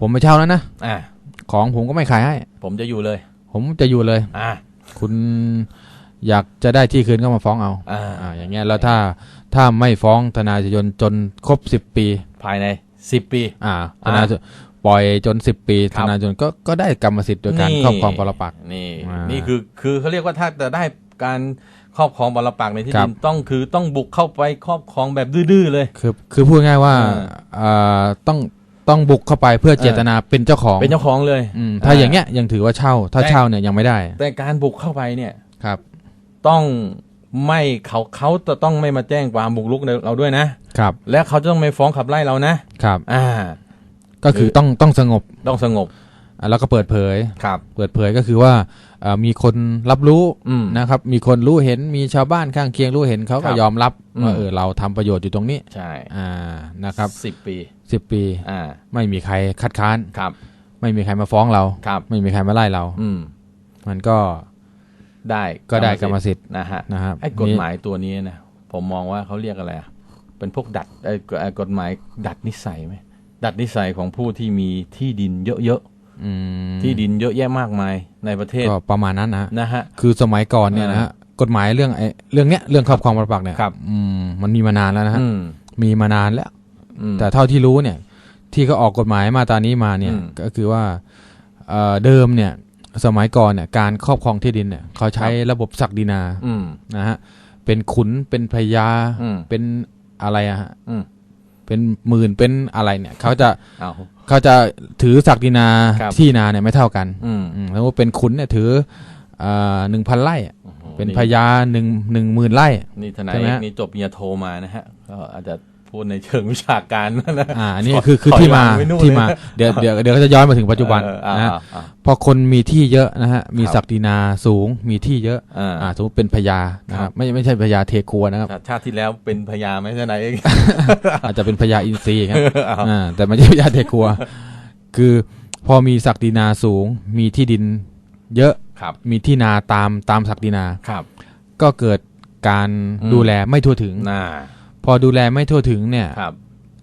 ผมไปเช่าแล้วนะอ่าของผมก็ไม่ขายให้ ผมจะอยู่เลย ผมจะอยู่เลย อ่า คุณอยากจะได้ที่คืนก็มาฟ้องเอาอ่า อ่าอย่างเงี้ยแล้วถ้าถ้าไม่ฟ้องธนาจยนจนครบสิบปี ภายในสิบปี อ่าธนาจปล่อยจนสิบปีคธรับ นาจนก็ก็ได้กรรมสิทธิ์โดยการนี่ครอบครองปรปักษ์ นี่อ่านี่นี่คือคือเขาเรียกว่าถ้าจะได้การครอบครองปรปักษ์ในที่ครัดิบ นต้องคือต้องบุกเข้าไปครอบครองแบบดื้อๆเลย คือคือพูดง่ายว่าอ่าอ่าต้อง ต้องบุกเข้าไปเพื่อเจตนาเป็นเจ้าของเป็นเจ้าของเลยอืมถ้าอย่างเงี้ยยังถือว่าเช่า ถ้าแต่เช่าเนี่ยยังไม่ได้ แต่การบุกเข้าไปเนี่ยครับ ต้องไม่เขาเขาจะต้องไม่มาแจ้งความบุกรุกเราด้วยนะครับ และเขาจะต้องไม่ฟ้องขับไล่เรานะครับ อ่า ก็คือต้องต้องสงบต้องสงบอะแล้วก็เปิดเผยครับ เปิดเผยก็คือว่าเอ่อ มีคนรับรู้อืมนะครับ มีคนรู้เห็นมีชาวบ้านข้างเคียงรู้เห็นเขาคก็รับยอมรับอืมว่าเออเราทำประโยชน์อยู่ตรงนี้ใช่อ่านะครับสิบปีสิบปีอ่าไม่มีใครคัดค้านครับ ไม่มีใครมาฟ้องเราครับไม่มีใครมาไล่เรา อืมมันก็ได้ก็ได้กรรมสิทธิ์นะฮะนะครับไอ้กฎหมายตัวนี้นะผมมองว่าเขาเรียกอะไรอะเป็นพวกดัดไอ้กไอ้กฎหมายดัดนิสัยไหมดัดนิสัยของผู้ที่มีที่ดินเยอะอืมๆ ที่ดินเยอะแยะมากมายในประเทศก็ประมาณนั้นนะฮะนะฮะคือสมัยก่อนเนี่ยอ่านะฮะกฎหมายเรื่องไอ้เรื่องเนี้ยเรื่องครอบครองปรปักษ์เนี่ยครับอืมมันมีมานานแล้วนะฮะอืมมีมานานแล้วอืมแต่เท่าที่รู้เนี่ย ที่เขาออกกฎหมายมาตรานี้มาเนี่ยอืมก็คือว่าเอ่อเดิมเนี่ย สมัยก่อนเนี่ย การครอบครองที่ดินเนี่ยเขาใช้ระบบศักดินาอืมนะฮะเป็นขุนเป็นพญาอืมเป็นอะไรอะฮะอืมเป็นหมื่นเป็นอะไรเนี่ยเขาจะ เอาเขาจะถือศักดินาครับที่นาเนี่ยไม่เท่ากันอืม อืมแล้วเป็นขุนเนี่ยถือหนึ่งพันไร่อะโอ้โหเป็นพญาหนึ่งหนึ่งหมื่นไร่ นี่ทนายใช่ไหมเอกฮะ นี่จบปริญญาโทมานะฮะ ก็อาจจะ พูดในเชิงวิชาการนะอ่าอันนี้ขอคือคือขอที่มาย้อนไปนู่นที่มาเลยเดี๋ยวเดี๋ยวเดี๋ยวก็จะย้อนมาถึงปัจจุบันเอออ่านะฮะอ่าอ่าพอคนมีที่เยอะนะฮะมีครับศักดินาสูงมีที่เยอะอ่าอ่าสมมติเป็นพญานะคครัรับบไม่ไม่ใช่พญาเทครัวนะครับชาติชาติที่แล้วเป็นพญาไหมทนายเอกอาจจะเป็นพญาอินทรีย์ครับเอาอ่าแต่ไม่ใช่พญาเทครัว คือพอมีศักดินาสูง มีที่ดินเยอะครับมีที่นาตามตามศักดินาครับก็เกิดการอืมดูแลไม่ทั่วถึงน่า พอดูแลไม่ทั่วถึงเนี่ยครับ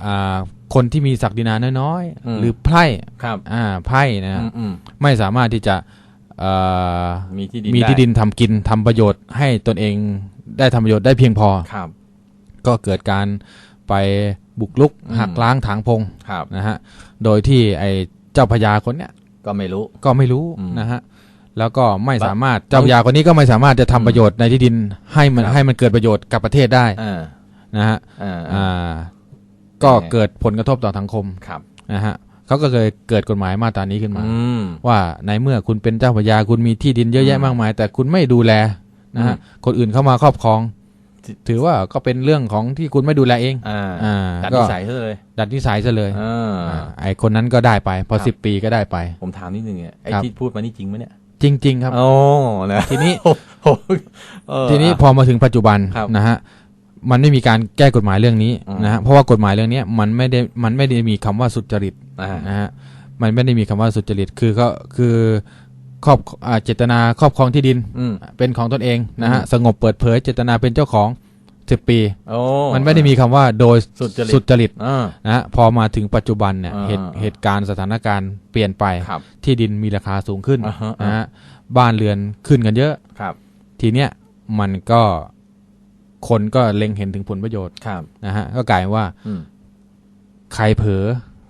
อ่าคนที่มีศักดินาน้อยอืมๆหรือไพร่ครับอ่าไพร่นะฮะอืมอืมไม่สามารถที่จะเอ่อมีที่ดินมีที่ไดินทำกินทำประโยชน์ ให้ตนเองได้ทำประโยชน์ได้เพียงพอครับ ก็เกิดการไปบุกลุกอืมหักล้างถางพงครับนะฮะโดยที่ไอ้เจ้าพญาคนเนี้ยก็ไม่รู้ก็ไม่รู้อืมนะฮะแล้วก็ไม่บะสามารถเจ้าพญาคนนี้ก็ไม่สามารถจะทำประโยชน์ในที่ดินให้มันครับให้มันเกิดประโยชน์กับประเทศได้อ่า นะฮะอ่าอ่าก็ยังไงเกิดผลกระทบต่อสังคมครับนะฮะเขาก็เลยเกิดกฎหมายมาตรานี้ขึ้นมาอืมว่าในเมื่อคุณเป็นเจ้าพญาคุณมีที่ดินเยอะแยะอืมมากมาย แต่คุณไม่ดูแลนะฮะอืมคนอื่นเข้ามาครอบครองที่ถือว่าก็เป็นเรื่องของที่คุณไม่ดูแลเองอ่าอ่าดัดก็นิสัยซะเลย ดัดนิสัยซะเลยอ่าอ่าไอคนนั้นก็ได้ไป พอครับสิบปีก็ได้ไป ผมถามนิดนึงอะไอ้ครับที่พูดมานี่จริงไหมเนี่ยจริง ๆ ครับโอ้นะทีนี้โอ้โหเออทีนี้พอมาถึงปัจจุบันครับนะฮะ มันไม่มีการแก้กฎหมายเรื่องนี้อืมนะฮะเพราะว่ากฎหมายเรื่องนี้มันไม่ได้มันไม่ได้มีคำว่าสุจริตอ่านะฮะมันไม่ได้มีคำว่าสุจริตคือก็คือครอบอ่าเจตนาครอบครองที่ดินอืมเป็นของตนเองนะฮะอืมสงบเปิดเผย เจตนาเป็นเจ้าของสิบปีโอ้มันไม่ได้มีคำว่าโดยสุจริตสุจริตอ่านะฮะพอมาถึงปัจจุบันเนี่ยอ่าเหตุเหตุการณ์สถานการณ์เปลี่ยนไปครับที่ดินมีราคาสูงขึ้นอ่าฮะนะฮะบ้านเรือนขึ้นกันเยอะครับ ทีเนี้ยมันก็ คนก็เล็งเห็นถึงผลประโยชน์ครับนะฮะก็กลายเป็นว่าอืมใครเผลอ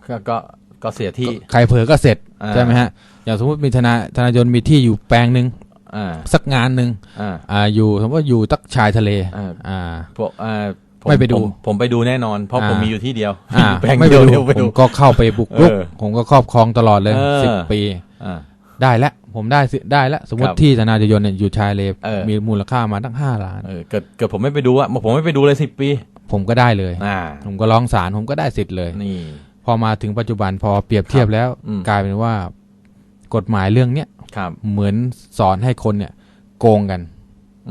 ก็ก็ก็เสียที่ใครเผลอก็เสร็จอ่าใช่ไหมฮะอย่างสมมติมีธนาธนายนมีที่อยู่แปลงหนึ่งอ่าสักงานหนึ่งอ่าอ่าอยู่สมมติว่าอยู่ตักชายทะเลอ่าอ่าพวกอ่าผไม่ไปดูผมผมไปดูแน่นอน เพราะอ่าผมมีอยู่ที่เดียวอ่าแปลงไม่เดีไปยวดูเดียวไปผดูมก็เข้าไปบุกรุกเออผมก็ครอบครองตลอดเลยเออสิบปีอ่า ได้แล้วผมได้สิได้แล้วสมมคติรับที่ธนาจยนเนี่ยอยู่ชายเลเออมีมูลค่ามาตั้งห้าล้านเออเกิดเกิดผมไม่ไปดูอะผมไม่ไปดูเลยสิบปี ผมก็ได้เลยอ่าผมก็ร้องศาลผมก็ได้สิทธิ์เลยนี่พอมาถึงปัจจุบันพอเปรียบเทียบแล้วอืมกลายเป็นว่ากฎหมายเรื่องเนี้ยครับเหมือนสอนให้คนเนี่ย โกงกัน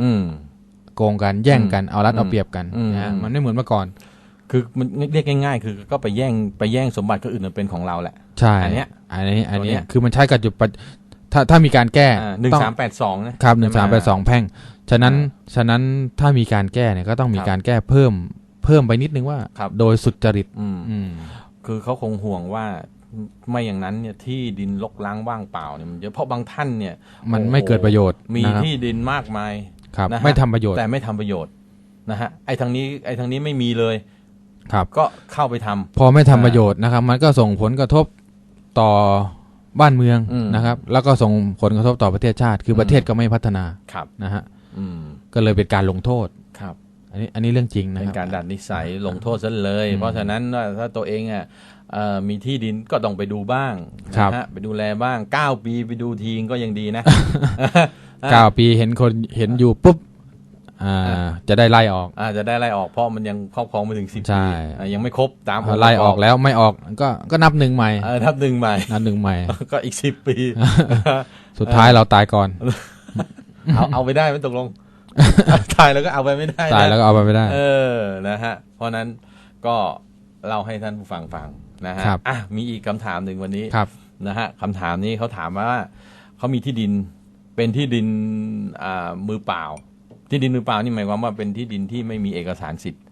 อืมโกงกันแย่งกันเอารัดอืมเอาเปรียบกันอืมนะฮะมันไม่เหมือนเมื่อก่อน คือมันเรียกง่ายๆ คือก็ไปแย่งไปแย่งสมบัติคนอื่นมาเป็นของเราแหละใช่อันเนี้ย อันนี้อันตัวเนี้นี้ยคือมันใช้กับจุดปัจถ้าถ้ามีการแก้หนึ่งต้องสามแปดสองนะครับหนึ่งสามไปสองแพ่ง ฉะนั้นอ่ฉะนั้นถ้ามีการแก้เนี่ยก็ต้องมีครับการแก้เพิ่มเพิ่มไปนิดนึงว่าครับโดยสุจริตอืมอืมคือเขาคงห่วงว่าไม่อย่างนั้นเนี่ยที่ดินรกล้างว่างเปล่าเนี่ยมันเยอะเพราะบางท่านเนี่ย มันโอ้โหไม่เกิดประโยชน์ มีนะครับที่ดินมากมายครับนะฮะไม่ทำประโยชน์แต่ไม่ทำประโยชน์นะฮะไอ้ทางนี้ไอ้ทางนี้ไม่มีเลย ครับ ก็เข้าไปทำพอไม่ทำประโยชน์นะครับ มันก็ส่งผลกระทบ ต่อบ้านเมืองอืมนะครับ แล้วก็ส่งผลกระทบต่อประเทศชาติ คืออมประเทศก็ไม่พัฒนาครับนะฮะอืมก็เลยเป็นการลงโทษครับ อันนี้อันนี้เรื่องจริงนะเป็นครับการดัดนิสัยลงโทษซะเลยอืมเพราะฉะนั้นว่าถ้าตัวเองอะเอ่อมีที่ดินก็ต้องไปดูบ้างครับนะฮะไปดูแลบ้างเก้าปีไปดูทีก็ยังดีนะเก้าปีเห็นคนเห็นอยู่ปุ๊บ อ่าจะได้ไล่ออกอาจจะได้ไล่ออกเพราะมันยังครอบครองไม่ถึงสิบใช่ปีอะยังไม่ครบตามไล่ออกแล้วไม่ออกก็ก็นับหนึ่งใหม่เออทับหนึ่งใหม่นับหนึ่งใหม่ ก็อีกสิบปี สุดท้ายเราตายก่อน เอาเอาไปได้ไหมตกลงตายแล้วก็เอาไปไม่ได้นะตายแล้วก็เอาไปไม่ได้ เออนะฮะ เพราะนั้นก็เล่าให้ท่านผู้ฟังฟังนะฮะครับอะมีอีกคำถามหนึ่งวันนี้ครับนะฮะคำถามนี้เขาถามว่าเขามีที่ดินเป็นที่ดินอ่ามือเปล่า ที่ดินมือเปล่านี่หมายความว่าเป็นที่ดินที่ไม่มีเอกสารสิทธิ์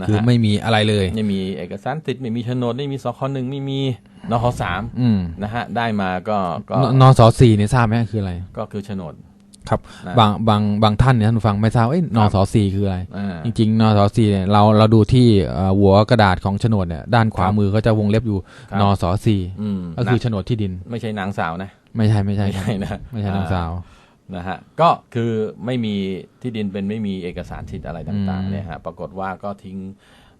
นะคือฮะไม่มีอะไรเลย ไม่มีเอกสารสิทธิ์ไม่มีโฉนดไม่มีสคหนึ่งไม่มีนคสามอืมนะฮะได้มาก็ก็นนสสี่เนี่ยทราบไหมคืออะไร ก็คือโฉนด ครับนะบางบางบางท่านเนี่ยท่านผู้ฟังไม่ทราบเอ้ยนครับสสี่คืออะไร อ่า จริงๆนสสี่เนี่ยเราเราดูที่เอ่อหัวกระดาษของโฉนดเนี่ยด้านขวาครับมือก็จะวงเล็บอยู่ครับ นสสี่อืมก็คือนะโฉนดที่ดิน ไม่ใช่นางสาวนะไม่ใช่ไม่ใช่ไม่ครับใช่นะไม่ใช่นางสาว นะฮะก็คือไม่มีที่ดินเป็นไม่มีเอกสารสิทธิ์อะไรต่างอืมๆเนี่ยฮะปรากฏว่าก็ทิ้ง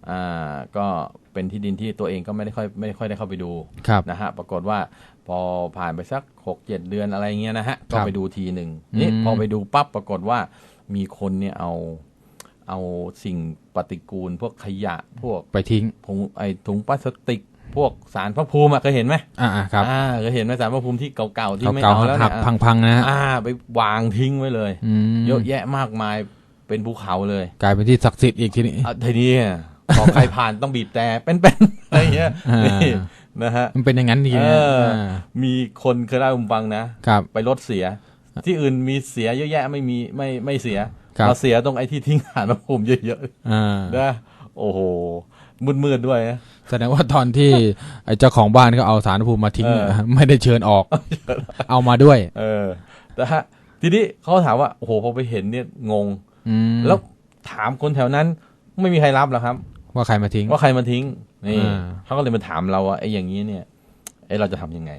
อ่าก็เป็นที่ดินที่ตัวเองก็ไม่ได้ค่อยไม่ค่อยได้เข้าไปดูครับนะฮะปรากฏว่าพอผ่านไปสักหกเจ็ดเดือนอะไรเงี้ยนะฮะคก็รับไปดูทีหนึ่งนี่อืมพอไปดูปั๊บปรากฏว่ามีคนเนี่ยเอาเอาสิ่งปฏิกูล พวกขยะพวกไปทิ้งถุงไอถุงพลาสติก พวกสารพระภูมิอะเคยเห็นไหมอ่าๆครับอ่าเคยเห็นไหมสารพระภูมิที่เก่าๆที่ไม่เก่าเอาแล้วๆหักเนี่ยพังๆนะฮะอ่า ไปวางทิ้งไว้เลยอืมเยอะแยะมากมายเป็นภูเขาเลย กลายเป็นที่ศักดิ์สิทธิ์อีกทีนี้อะทีนี้พอใครผ่านต้องบีบแต่เป็นๆอะไรเงี้ยอ่านี่นะฮะมันเป็นอย่างนั้นดีเอนะอามีคนเคยได้ผมฟังนะครับไปรถเสีย ที่อื่นมีเสียเยอะแยะไม่มีไม่ไม่เสียครับมาเสียตรงไอ้ที่ทิ้งหานพระภูมิเยอะอ่าๆนะโอ้โห มืดๆด้วยนะแสดงว่าตอนที่ไอ้เจ้าของบ้านเขาเอาสารพระภูมิมาทิ้งเนี่ยเออไม่ได้เชิญออก เอามาด้วย เออแต่ฮะทีนี้เขาถามว่าโอ้โหพอไปเห็นเนี่ยงงอืมแล้วถามคนแถวนั้นไม่มีใครรับหรอกครับ ว่าใครมาทิ้ง ว่าใครมาทิ้งนี่อ่าเขาก็เลยมาถามเราว่าไอ้อย่างนี้เนี่ยไอ้เราจะทำยังไง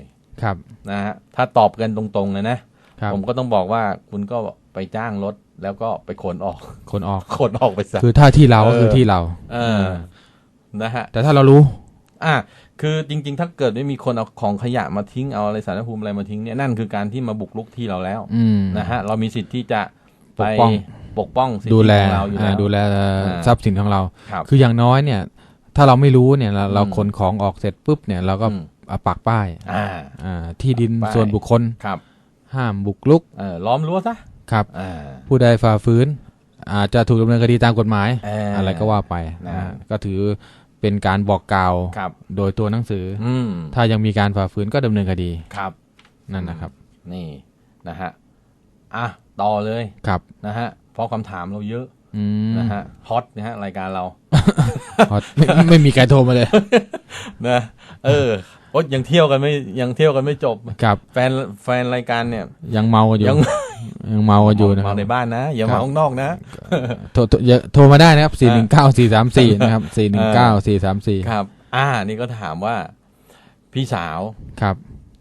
ครับนะฮะถ้าตอบกันตรงๆเลยนะครับผมก็ต้องบอกว่าคุณก็ไปจ้างรถแล้วก็ไปขนออกคนออกขนออกไปซะคือถ้าที่เราก็คือเออที่เรา เออ นะฮะ แต่ถ้าเรารู้ อะคือจริง ๆ ถ้าเกิดไม่มีคนเอาของขยะมาทิ้งเอาอะไรสารพระภูมิอะไรมาทิ้งเนี่ยนั่นคือการที่มาบุกรุกที่เราแล้วอืมนะฮะเรามีสิทธิ์ที่จะปไปกป้องปกป้องสิทธิดูแลของเราอยู่อ่าแล้วดูแลอ่าทรัพย์สินของเราครับคืออย่างน้อยเนี่ย ถ้าเราไม่รู้เนี่ยเราเราอืมขนของออกเสร็จปุ๊บเนี่ยเราก็อืมเอาปักป้ายอ่าอ่าที่ดินปักป้ายส่วนบุคคลครับ ห้ามบุกรุกเออล้อมรั้วซะครับอ่าผู้ใดฝ่าฝืนอาจจะถูกดำเนินคดีตามกฎหมายเอ่อออะไรก็ว่าไปนะอ่าก็ถือ เป็นการบอกกล่าวครับโดยตัวหนังสือออืมถ้ายังมีการฝ่าฝืนก็ดำเนินคดีครับ นั่นนะครับ นี่นะฮะอะต่อเลยครับนะฮะเพราะคำถามเราเยอะอืมนะฮะฮอตนะฮะรายการเราพอไม่ไม่มีใครโทรมาเลย นะ เออโอ๊ยยังเที่ยวกันไม่ยังเที่ยวกันไม่จบครับ แฟนแฟนรายการเนี่ย ยังเมากันอยู่ยัง ยังเมากันอยู่นะคเมารับในบ้านนะ อย่าครับเมาข้างนอกนะ โทรโทรอย่าโทรมาได้นะครับสี่หนึ่งเก้าสี่สามสี่นะครับสี่หนึ่งเก้าสี่สามสี่ครับ อ่า นี่ก็ถามว่า พี่สาวครับ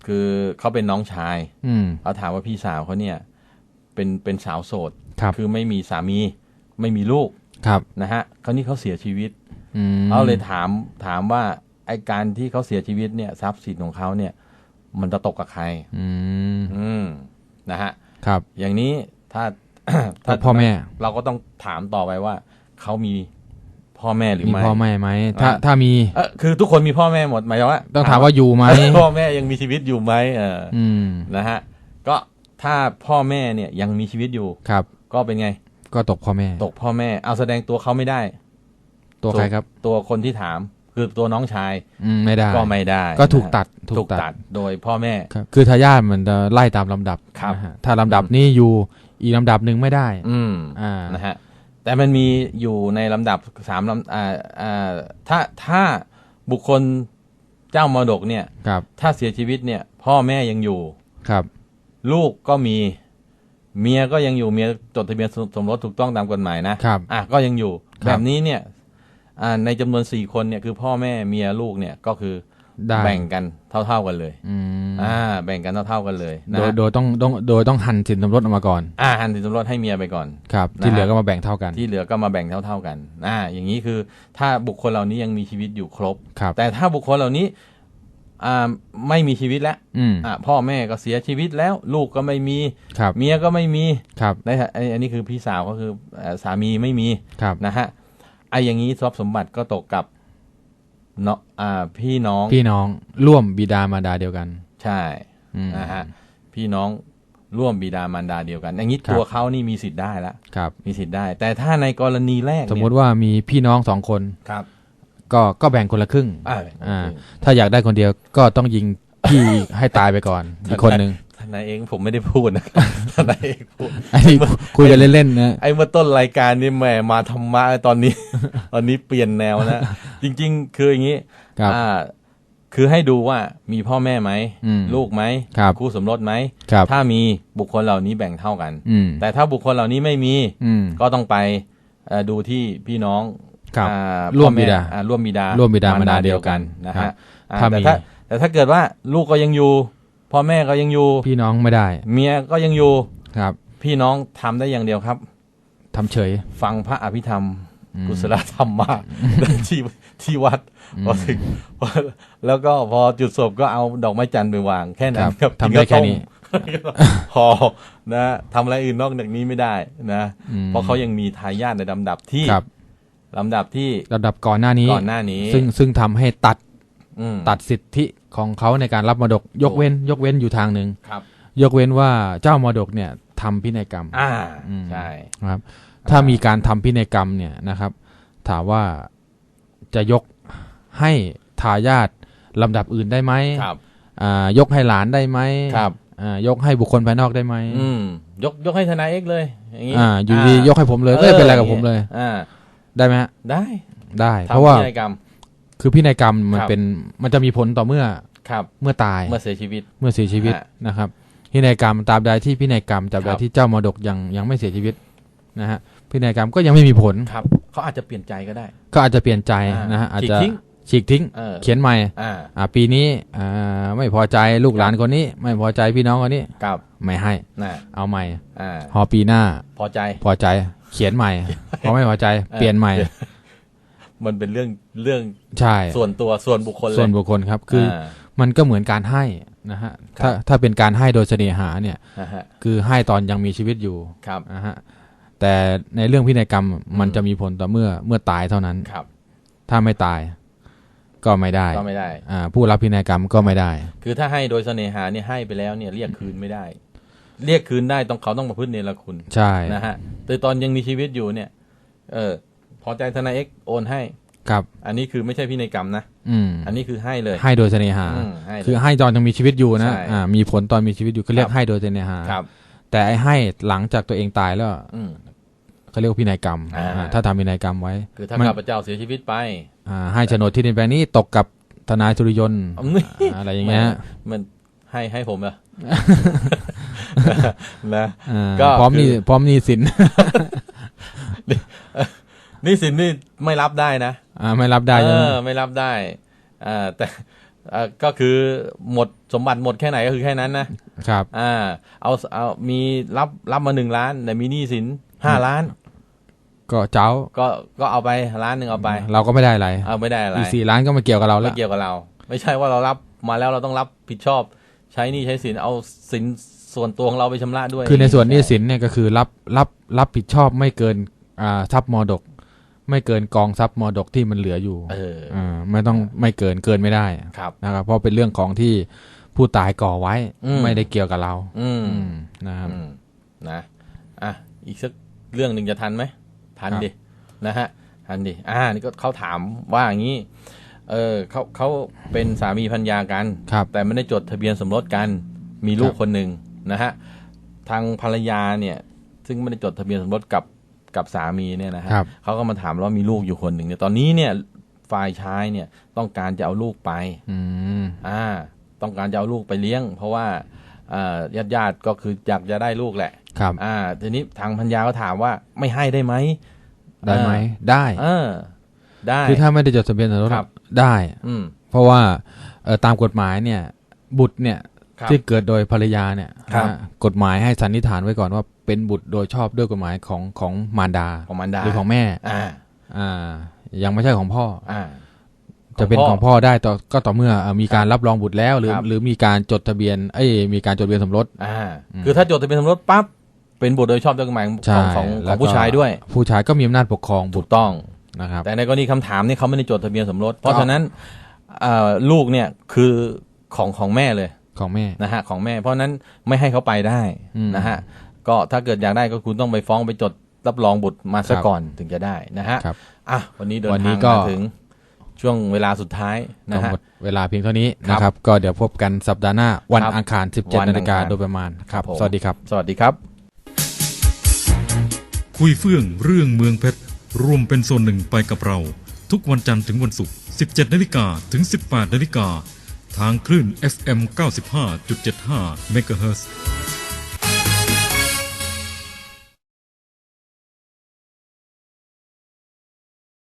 คือเขาเป็นน้องชายอืมเขาถามว่าพี่สาวเขาเนี่ย เป็นเป็นสาวโสด ครับคือไม่มีสามี ไม่มีลูกครับนะฮะเขาวนี่เขาเสียชีวิตอืมเขาเลยถามถามว่าไอการที่เขาเสียชีวิตเนี่ยทรัพย์สินของเขาเนี่ย มันจะตกกับใคร อืมอืมนะฮะ ครับ อย่างนี้ถ้าถ้าพ่อแม่ เราก็ต้องถามต่อไปว่าเขามีพ่อแม่หรือมีไม่พ่อแม่ไหมถ้าอ่าถ้ามีเออคือทุกคนมีพ่อแม่หมดหมายถึงว่าต้องถามว่าอยู่ไหมพ่อแม่ยังมีชีวิตอยู่ไหมเอออืมนะฮะก็ถ้าพ่อแม่เนี่ยยังมีชีวิตอยู่ครับ ก็เป็นไง ก็ตกพ่อแม่ ตกพ่อแม่ เอาแสดงตัวเขาไม่ได้ ตัวใครครับ ตัวคนที่ถาม คือตัวน้องชายอืมไม่ได้ ก็ไม่ได้ก็ถูกนะฮะตัดถูกตัดโดยพ่อแม่ ครับคือทายาทมันจะไล่ตามลำดับครับนะฮะถ้าลำดับนี้อยู่อีกลำดับหนึ่งไม่ได้ อืมอ่า นะฮะแต่มันมีอยู่ในลำดับสามลำอ่าอ่าถ้าถ้าบุคคลเจ้ามรดกเนี่ย ครับถ้าเสียชีวิตเนี่ย พ่อแม่ยังอยู่ ครับ ลูกก็มีเมียก็ยังอยู่เมียจดทะเบียนสสมรสถูกต้องตามกฎหมายนะครับ อะก็ยังอยู่ครับ แบบนี้เนี่ยอ่า ในจำนวนสี่คนเนี่ยคือพ่อแม่เมียลูกเนี่ยก็คือได้แบ่งกันเท่า ๆกันเลยอืมอ่า แบ่งกันเท่าๆกันเลยนะโดยฮะโดยต้องต้องโดยต้องหันสินสมรสออกมาก่อน อ่า หันสินสมรสให้เมียไปก่อน ครับนะที่เหลือฮะก็มาแบ่งเท่ากัน ที่เหลือก็มาแบ่งเท่า ๆกัน อ่า อย่างนี้คือ ถ้าบุคคลเหล่านี้ยังมีชีวิตอยู่ครบครับ แต่ถ้าบุคคลเหล่านี้ อ่า ไม่มีชีวิตแล้วอืมอ่า พ่อแม่ก็เสียชีวิตแล้ว ลูกก็ไม่มีครับเมียก็ไม่มี ครับในอันอันนี้คือพี่สาวก็คือเอ่อสามีไม่มี ครับ นะฮะ ไอ้อย่างนี้ทรัพย์สมบัติก็ตกกับเนาะอ่า พี่น้องพี่น้องร่วมบิดามารดาเดียวกัน ใช่อืมนะฮะพี่น้องร่วมบิดามารดาเดียวกันอย่างนี้ครับตัวเขานี่มีสิทธิ์ได้แล้วครับ มีสิทธิ์ได้ แต่ถ้าในกรณีแรก สมเนี่มุยติว่ามีพี่น้องสองคนครับ ก็ก็แบ่งคนละครึ่งอ่าอ่าถ้าอยากได้คนเดียวก็ต้องยิงพี่ให้ตายไปก่อนอีกคนหนึ่งท นายเองผมไม่ได้พูดนะทนายเองพูดอันนี้คุยกันเล่นๆนะไอ้เมื่อต้นรายการนี่แหมมาธรรมะตอนนี้ ตอนนี้เปลี่ยนแนวนะจริง ๆ คืออย่างนี้ครับอ่าคือให้ดูว่ามีพ่อแม่ไหมอืมลูกไหมครับคู่สมรสไหมครับถ้ามีบุคคลเหล่านี้แบ่งเท่ากันอืมแต่ถ้าบุคคลเหล่านี้ไม่มีอืมก็ต้องไปเอ่อดูที่พี่น้องครับอ่าร่วมพ่อแบิดาอ่ร่วมบิดาร่วมบิดามารดาเดียวกันนะครัฮะบอ่าถ้าแต่มีถ้าแต่ถ้าเกิดว่าลูกก็ยังอยู่ พ่อแม่ก็ยังอยู่ พี่น้องไม่ได้ เมียก็ยังอยู่ ครับ พี่น้องทำได้อย่างเดียวครับ ทำเฉย ฟังพระอภิธรรม อืม กุศลธรรมมาที่ที่วัดอืมพอถึงพอแล้วก็พอจุดศพก็เอาดอกไม้จันทร์ไปวางแค่นั้ครันบครับทำได้แค่นี้ กินข้าวต้มพอนะทำอะไรอื่นนอกจากนี้ไม่ได้นะอืม เพราะเขายังมีทายาทในลำดับที่ครับลำดับที่ระดับก่อนหน้านี้ ก่อนหน้านี้ ซึ่งซึ่งทำให้ตัดอืม ตัดสิทธิของเขาในการรับมรดก ยกเว้น ยกเว้นอยู่ทางหนึ่งครับยกเว้นว่าเจ้ามรดกเนี่ยทำพินัยกรรมอ่าอืมใช่นะครับ ถ้ามีการทำพินัยกรรมเนี่ยนะครับ ถามว่าจะยกให้ทายาทลำดับอื่นได้ไหมครับอ่ายกให้หลานได้ไหมครับอ่ายกให้บุคคลภายนอกได้ไหมอืมยกยกให้ทนายเอกเลย อย่างนี้อ่าอยู่ดียกให้ผมเลยไม่เป็นไรกับผมเลย อ่า ได้ไหมฮะได้ได้ทำเพราะว่าพินัยกรรม คือพินัยกรรมมันครับ เป็นมันจะมีผลต่อเมื่อครับ เมื่อตายเมื่อเสียชีวิต เมื่อเสียชีวิตฮะ นะครับพินัยกรรมตราบใดที่พินัยกรรมตราบใดครับที่เจ้ามรดกยังยังไม่เสียชีวิตนะฮะพินัยกรรมก็ยังไม่มีผลครับเขาอาจจะเปลี่ยนใจก็ได้ ก็อาจจะเปลี่ยนใจอ่านนะฮะอาจจะฉีกทิ้ง ฉีกทิ้ง เออเขียนใหม่อ่าอ่าปีนี้อ่าไม่พอใจลูกหลานคนนี้ ไม่พอใจพี่น้องคนนี้กับไม่ให้น่ะเอาใหม่อ่าพอปีหน้า พอใจ พอใจเขียนใหม่ พอไม่พอใจ เปลี่ยนใหม่ มันเป็นเรื่องเรื่องใช่ส่วนตัวส่วนบุคคลเลยส่วนบุคคลครับ คือออ่ามันก็เหมือนการให้นะฮะครับถ้าถ้าเป็นการให้โดยเสน่หาเนี่ยนะฮะคือให้ตอนยังมีชีวิตอยู่ครับนะฮะแต่ในเรื่องพินัยกรรมมันจะมีผลต่อเมื่อเมื่อตายเท่านั้นครับ ถ้าไม่ตายก็ไม่ได้ก็ไม่ได้อ่าผู้รับพินัยกรรมก็ไม่ได้ คือถ้าให้โดยเสน่หาเนี่ยให้ไปแล้วเนี่ยเรียกคืนไม่ได้ เรียกคืนได้ต้องเขาต้องมาพึ่งเนรคุณใช่นะฮะแต่ตอนยังมีชีวิตอยู่เนี่ย เออ พอใจทนายเอ็กโอนให้ครับ อันนี้คือไม่ใช่พินัยกรรมนะอืมอันนี้คือให้เลย ให้โดยเสน่หา อืมให้เลยคือให้ตอนยังมีชีวิตอยู่นะใช่อ่ามีผลตอนมีชีวิตอยู่ก็เรียคกรับ ให้โดยเสน่หาครับ แต่ไอ้ให้หลังจากตัวเองตายแล้วอืม เขาเรียกว่าพินัยกรรมอ่า อ่าถ้าทำพินัยกรรมไว้คือถ้ามันข้าพเจ้าเสียชีวิตไป อ่าให้โฉนดที่ดินแปลงนี้ตกกับทนายสุริยนต์อืมนี่อ่าอะไรอย่างเงี้ยมันให้ให้ผมเหรอ นะ อ่าก็พร้อมคือนี่พร้อมหนี่สิน นี่สินนี่ไม่รับได้นะอ่าไม่รับได้เอใช่ไหมอไม่รับได้อ่าแต่เอ่อก็คือหมดสมบัติหมดแค่ไหนก็คือแค่นั้นนะครับ อ่า เอาเอามีรับรับมาหนึ่งล้านแต่มีหนี้สินห้าล้าน ก็เจ้าก็ก็เอาไปล้านหนึ่งเอาไป เราก็ไม่ได้อะไรเอาไม่ได้อะไรอีกสี่ล้านก็มาเกี่ยวกับเราแล้ไม่วเกี่ยวกับเรา ไม่ใช่ว่าเรารับมาแล้วเราต้องรับผิดชอบ ใช้หนี้ใช้สินเอาสินส่วนตัวของเราไปชำระด้วย คือในส่วนหนี้สินเนี่ยก็คือรับรับรับผิดชอบไม่เกินอ่าทรัพย์มรดก ไม่เกินกองทรัพย์มรดกที่มันเหลืออยู่ เอออ่าไม่ต้องไม่เกินเกินไม่ได้ครับนะครับ เพราะเป็นเรื่องของที่ผู้ตายก่อไว้อืมไม่ได้เกี่ยวกับเรา อืมอืมนะครับอืมนะอะอีกสักเรื่องหนึ่งจะทันไหมทันครับดินะฮะทันดิอ่านี่ก็เขาถามว่าอย่างนี้ เออเขาเขาเป็นสามีพัญญากันครับแต่ไม่ได้จดทะเบียนสมรสกัน มีลูกครับคนหนึ่งนะฮะทางภรรยาเนี่ย ซึ่งไม่ได้จดทะเบียนสมรสกับ กับสามีเนี่ยนะฮะครับเขาก็มาถามว่ามีลูกอยู่คนหนึ่งเนี่ยตอนนี้เนี่ยฝ่ายชายเนี่ยต้องการจะเอาลูกไปอืมอ่า ต้องการจะเอาลูกไปเลี้ยง เพราะว่าญาติญาติๆก็คืออยากจะได้ลูกแหละ ครับ อ่า ทีนี้ทางพัญญาก็ถามว่าไม่ให้ได้ไหมได้ไหมได้เออได้คือถ้าไม่ได้จดทะเบียนสมรสครับได้ อืมเพราะว่าเอ่อตามกฎหมายเนี่ย บุตรเนี่ยครับ ที่เกิดโดยภรรยาเนี่ยครับนะกฎหมายให้สันนิษฐานไว้ก่อนว่าเป็นบุตรโดยชอบด้วยกฎหมายของของมารดาของมารดาหรือของแม่อ่าอ่ายังไม่ใช่ของพ่ออ่าจะเป็นของพ่อได้ต่อก็ต่อเมื่อเอ่อมีการรับรองบุตรแล้วหรือครับหรือมีการจดทะเบียนเอ้ยมีการจดทะเบียนสมรสอ่าคือถ้าจดทะเบียนสมรสปั๊บเป็นบุตรโดยชอบด้วยกฎหมายใช่ของของขแล้อวงก็ผู้ชายด้วย ผู้ชายก็มีอำนาจปกครองบุถูตกรต้องนะครับ แต่ในกรณีคำถามนี่เขาไม่ได้จดทะเบียนสมรส เพราะก็ฉะนั้นเอ่อลูกเนี่ยคือของของแม่เลย ของแม่นะฮะของแม่ เพราะฉะนั้นไม่ให้เขาไปได้อืมนะฮะก็ถ้าเกิดอยากได้ก็คุณต้องไปฟ้องไปจดรับรองบุตรมาซะครับก่อนถึงจะได้นะฮะครับอะวันนี้เดินวันนี้ทางก็มาถึงช่วงเวลาสุดท้ายก็นะฮะหมดเวลาเพียงเท่านี้ครับนะครับ ก็เดี๋ยวพบกันสัปดาห์หน้า วันครับอังคารวัน17นาฬิกาอังคารโดยประมาณครับผมสวัสดีครับ สวัสดีครับ คุยเฟื่องเรื่องเมืองเพชรรวมเป็นส่วนหนึ่งไปกับเรา ทุกวันจันทร์ถึงวันศุกร์ 17นาฬิกาถึง 18นาฬิกา ทางคลื่น FM 95.75 MHz